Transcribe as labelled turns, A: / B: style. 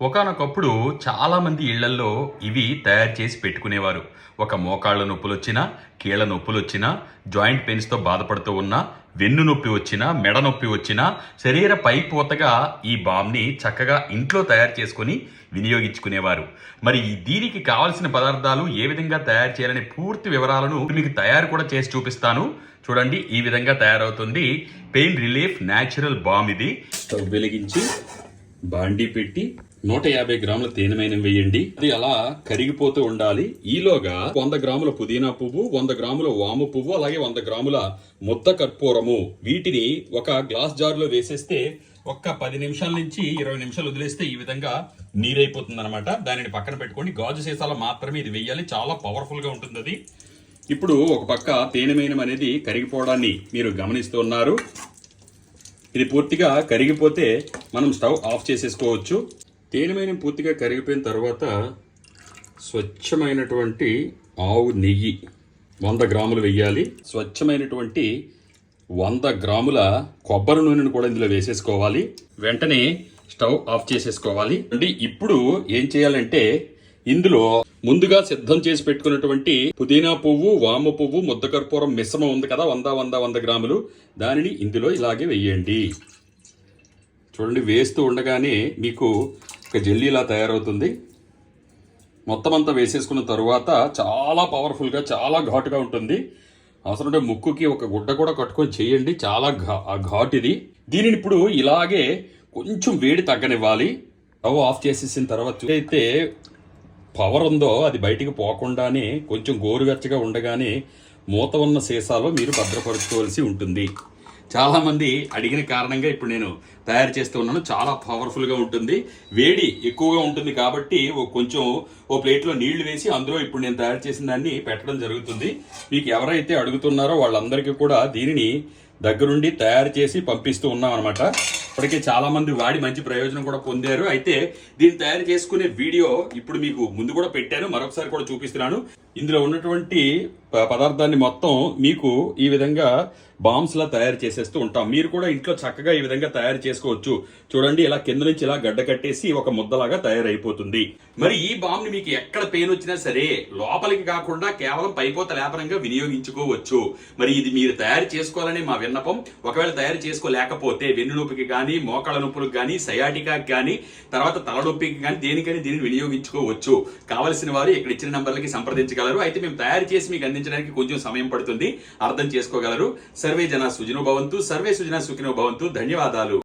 A: ఒకానొకప్పుడు చాలామంది ఇళ్ళల్లో ఇవి తయారు చేసి పెట్టుకునేవారు. ఒక మోకాళ్ళ నొప్పులు వచ్చినా కీళ్ళ నొప్పులు వచ్చినా జాయింట్ పెయిన్స్తో బాధపడుతూ ఉన్నా వెన్ను నొప్పి వచ్చినా మెడ నొప్పి వచ్చినా శరీర పైపోతగా ఈ బామ్ని చక్కగా ఇంట్లో తయారు చేసుకొని వినియోగించుకునేవారు. మరి దీనికి కావలసిన పదార్థాలు ఏ విధంగా తయారు చేయాలనే పూర్తి వివరాలను మీకు తయారు కూడా చేసి చూపిస్తాను. చూడండి ఈ విధంగా తయారవుతుంది. పెయిన్ రిలీఫ్ న్యాచురల్ బామ్ ఇది. స్టవ్ వెలిగించి బాండి పెట్టి నూట యాభై గ్రాముల తేనెమైన వేయండి. అది అలా కరిగిపోతూ ఉండాలి. ఈలోగా వంద గ్రాముల పుదీనా పువ్వు వంద గ్రాముల వాము పువ్వు అలాగే వంద గ్రాముల ముద్ద కర్పూరము వీటిని ఒక గ్లాస్ జార్లో వేసేస్తే ఒక్క పది నిమిషాల నుంచి ఇరవై నిమిషాలు వదిలేస్తే ఈ విధంగా నీరైపోతుంది అనమాట దానిని పక్కన పెట్టుకొని గాజు సీసాలో మాత్రమే ఇది వేయాలి. చాలా పవర్ఫుల్గా ఉంటుంది అది ఇప్పుడు ఒక పక్క తేనెమైనం అనేది కరిగిపోవడాన్ని మీరు గమనిస్తూ ఉన్నారు. ఇది పూర్తిగా కరిగిపోతే మనం స్టవ్ ఆఫ్ చేసేసుకోవచ్చు. తేనెమైన పూర్తిగా కరిగిపోయిన తర్వాత స్వచ్ఛమైనటువంటి ఆవు నెయ్యి వంద గ్రాములు వెయ్యాలి. స్వచ్ఛమైనటువంటి వంద గ్రాముల కొబ్బరి నూనెను కూడా ఇందులో వేసేసుకోవాలి. వెంటనే స్టవ్ ఆఫ్ చేసేసుకోవాలి. అంటే ఇప్పుడు ఏం చేయాలంటే ఇందులో ముందుగా సిద్ధం చేసి పెట్టుకున్నటువంటి పుదీనా పువ్వు వామ పువ్వు ముద్దకర్పూరం మిశ్రమం ఉంది కదా వంద వంద వంద గ్రాములు. దానిని ఇందులో ఇలాగే వెయ్యండి చూడండి వేస్తూ ఉండగానే మీకు ఒక జెల్లీలా తయారవుతుంది. మొత్తం అంతా వేసేసుకున్న తరువాత చాలా పవర్ఫుల్గా చాలా ఘాటుగా ఉంటుంది. అవసరం ఉంటే ముక్కుకి ఒక గుడ్డ కూడా కట్టుకొని చేయండి. చాలా ఘా ఘాట్ ఇది దీనిని ఇప్పుడు ఇలాగే కొంచెం వేడి తగ్గనివ్వాలి. స్టవ్ ఆఫ్ చేసేసిన తర్వాత అయితే పవర్ ఉందో అది బయటికి పోకుండానే కొంచెం గోరువెచ్చగా ఉండగానే మూత ఉన్న సీసాలో మీరు భద్రపరచుకోవాల్సి ఉంటుంది. చాలామంది అడిగిన కారణంగా ఇప్పుడు నేను తయారు చేస్తూ ఉన్నాను. చాలా పవర్ఫుల్గా ఉంటుంది. వేడి ఎక్కువగా ఉంటుంది కాబట్టి ఓ కొంచెం ఓ ప్లేట్లో నీళ్ళు వేసి అందులో ఇప్పుడు నేను తయారు చేసిన దాన్ని పెట్టడం జరుగుతుంది. మీకు ఎవరైతే అడుగుతున్నారో వాళ్ళందరికీ కూడా దీనిని దగ్గరుండి తయారు చేసి పంపిస్తూ ఉన్నాం అనమాట ఇప్పటికే చాలామంది వాడి మంచి ప్రయోజనం కూడా పొందారు. అయితే దీన్ని తయారు చేసుకునే వీడియో ఇప్పుడు మీకు ముందు కూడా పెట్టాను. మరొకసారి కూడా చూపిస్తున్నాను. ఇందులో ఉన్నటువంటి ప- పదార్థాన్ని మొత్తం మీకు ఈ విధంగా బాంబ్స్ లా తయారు చేసేస్తూ ఉంటాం. మీరు కూడా ఇంట్లో చక్కగా ఈ విధంగా తయారు చేసుకోవచ్చు. చూడండి ఇలా కింద నుంచి ఇలా గడ్డ కట్టేసి ఒక ముద్దలాగా తయారైపోతుంది. మరి ఈ బాంబ్ని మీకు ఎక్కడ పెయిన్ వచ్చినా సరే లోపలికి కాకుండా కేవలం పైపోత లేపనంగా వినియోగించుకోవచ్చు. మరి ఇది మీరు తయారు చేసుకోవాలని మా విన్నపం. ఒకవేళ తయారు చేసుకోలేకపోతే వెన్ను నొప్పికి కానీ మోకాళ్ళ నొప్పులకు కానీ సయాటికాకి కానీ తర్వాత తలనొప్పికి కానీ దేనికని దీనిని వినియోగించుకోవచ్చు. కావలసిన వారు ఇక్కడ ఇచ్చిన నంబర్లకి సంప్రదించగలరు. అయితే మేము తయారు చేసి మీకు అందించడానికి కొంచెం సమయం పడుతుంది. అర్థం చేసుకోగలరు. సర్వే జన సుజనో భవంతు. సర్వే సుజన సుఖినో భవంతు. ధన్యవాదాలు.